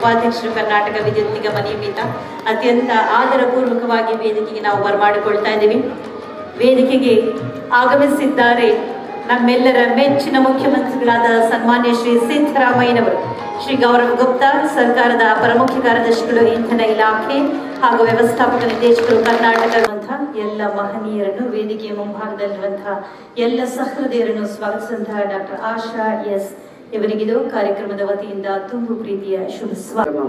ಉಪಾಧ್ಯಕ್ಷರು ಕರ್ನಾಟಕ ವಿದ್ಯುತ್ ನಿಗಮ ನಿಯಮಿತ ಅತ್ಯಂತ ಆದರಪೂರ್ವಕವಾಗಿ ವೇದಿಕೆಗೆ ನಾವು ಬರಮಾಡಿಕೊಳ್ತಾ ಇದ್ದೀವಿ. ವೇದಿಕೆಗೆ ಆಗಮಿಸಿದ್ದಾರೆ ನಮ್ಮೆಲ್ಲರ ಮೆಚ್ಚಿನ ಮುಖ್ಯಮಂತ್ರಿಗಳಾದ ಸನ್ಮಾನ್ಯ ಶ್ರೀ ಸಿದ್ದರಾಮಯ್ಯನವರು. ಶ್ರೀ ಗೌರವ್ ಗುಪ್ತಾ, ಸರ್ಕಾರದ ಪ್ರಮುಖ ಕಾರ್ಯದರ್ಶಿಗಳು, ಇಂಧನ ಇಲಾಖೆ ಹಾಗೂ ವ್ಯವಸ್ಥಾಪಕ ನಿರ್ದೇಶಕರು, ಕರ್ನಾಟಕ ಎಲ್ಲ ಮಹನೀಯರನ್ನು ವೇದಿಕೆಯ ಮುಂಭಾಗದಲ್ಲಿರುವಂತಹ ಎಲ್ಲ ಸಹೃದಯರನ್ನು ಸ್ವಾಗತಿಸಿದಂತಹ ಡಾಕ್ಟರ್ ಆಶಾ ಎಸ್. ಇವರಿಗಿದು ಕಾರ್ಯಕ್ರಮದ ವತಿಯಿಂದ ತುಂಬು ಪ್ರೀತಿಯ ಶುಭ ಸ್ವಾಗತ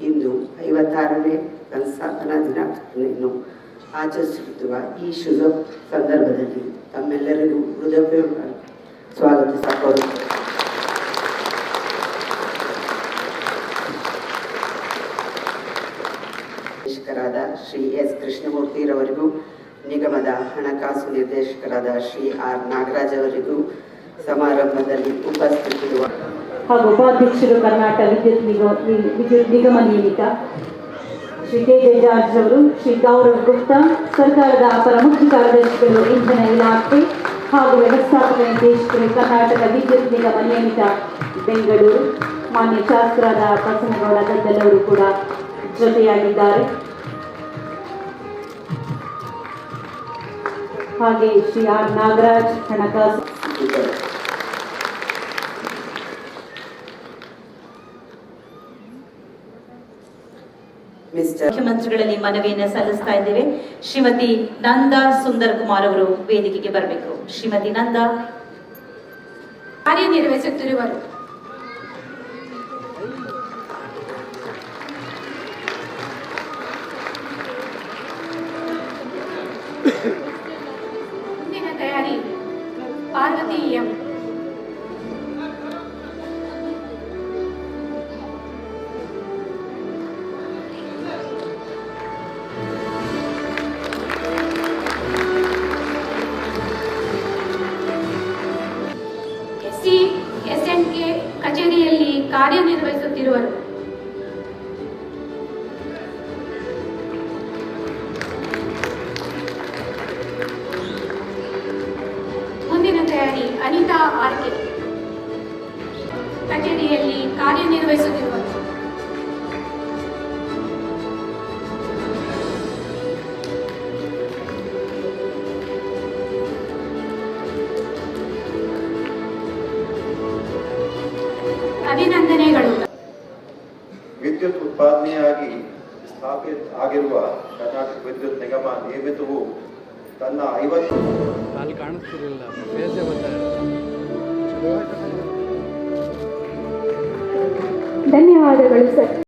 ಇಂದು ಐವತ್ತಾರನೇ ಸಂಸ್ಥಾಪನಾ ದಿನಾಚರಣೆಯನ್ನು ಆಚರಿಸುತ್ತಿರುವ ಈ ಶುಭ ಸಂದರ್ಭದಲ್ಲಿ ತಮ್ಮೆಲ್ಲರಿಗೂ ಹೃದಯ ಕೋರುತ್ತೇನೆ. ನಿರ್ದೇಶಕರಾದ ಶ್ರೀ ಎಸ್ ಕೃಷ್ಣಮೂರ್ತಿರವರಿಗೂ ನಿಗಮದ ಹಣಕಾಸು ನಿರ್ದೇಶಕರಾದ ಶ್ರೀ ಆರ್ ನಾಗರಾಜ್ ಅವರಿಗೂ ಸಮಾರಂಭದಲ್ಲಿ ಉಪಸ್ಥಿತಿರುವ ಹಾಗೂ ಉಪಾಧ್ಯಕ್ಷರು ಕರ್ನಾಟಕ ವಿದ್ಯುತ್ ನಿಗಮ ವಿದ್ಯುತ್ ನಿಗಮ ನಿಯಮಿತ ಶ್ರೀ ಕೆ ಜಾರ್ಜ್ ಅವರು, ಶ್ರೀ ಗೌರವ್ ಗುಪ್ತಾ, ಸರ್ಕಾರದ ಅಪರ ಮುಖ್ಯ ಕಾರ್ಯದರ್ಶಿಗಳು, ಇಂಧನ ಇಲಾಖೆ ಹಾಗೂ ವ್ಯವಸ್ಥಾಪಕ ನಿರ್ದೇಶಕರು ಕರ್ನಾಟಕ ವಿದ್ಯುತ್ ನಿಗಮ ನಿಯಮಿತ ಬೆಂಗಳೂರು. ಮಾನ್ಯ ಶಾಸ್ತ್ರದ ಬಸನಗೌಡ ಗದ್ದಲವರು ಕೂಡ ಜೊತೆಯಾಗಿದ್ದಾರೆ. ಹಾಗೆ ಶ್ರೀ ಆರ್ ನಾಗರಾಜ್ ಹಣಕಾಸು ಮಿಸ್ಟರ್ ಮುಖ್ಯಮಂತ್ರಿಗಳಲ್ಲಿ ಮನವಿಯನ್ನು ಸಲ್ಲಿಸ್ತಾ ಇದ್ದೇವೆ. ಶ್ರೀಮತಿ ನಂದಾ ಸುಂದರ್ ಕುಮಾರ್ ಅವರು ವೇದಿಕೆಗೆ ಬರಬೇಕು. ಶ್ರೀಮತಿ ನಂದಾ. ಕಾರ್ಯನಿರ್ವಹಿಸುತ್ತಿರುವರು. ಮುಂದಿನ ತಯಾರಿ. ಪಾರ್ವತಿ ಎಂ ಎಸ್ಸಿ ಎಸ್ಎನ್ಕೆ ಕಚೇರಿಯಲ್ಲಿ ಕಾರ್ಯನಿರ್ವಹಿಸುತ್ತಿರುವರು ಅನಿತಾ ಆರ್ಕೆ. ಕಚೇರಿಯಲ್ಲಿ ಕಾರ್ಯನಿರ್ವಹಿಸುತ್ತಿರುವರು ಅಭಿನಂದನೆಗಳು. ವಿದ್ಯುತ್ ಉತ್ಪಾದನೆಯಾಗಿ ಸ್ಥಾಪಿತ ಆಗಿರುವ ಕರ್ನಾಟಕ ವಿದ್ಯುತ್ ನಿಗಮ ನಿಯಮಿತವು ತನ್ನ ಐವತ್ತು ಅಲ್ಲಿ ಕಾಣಿಸ್ತಿರಲಿಲ್ಲ ಧನ್ಯವಾದಗಳು ಸರ್.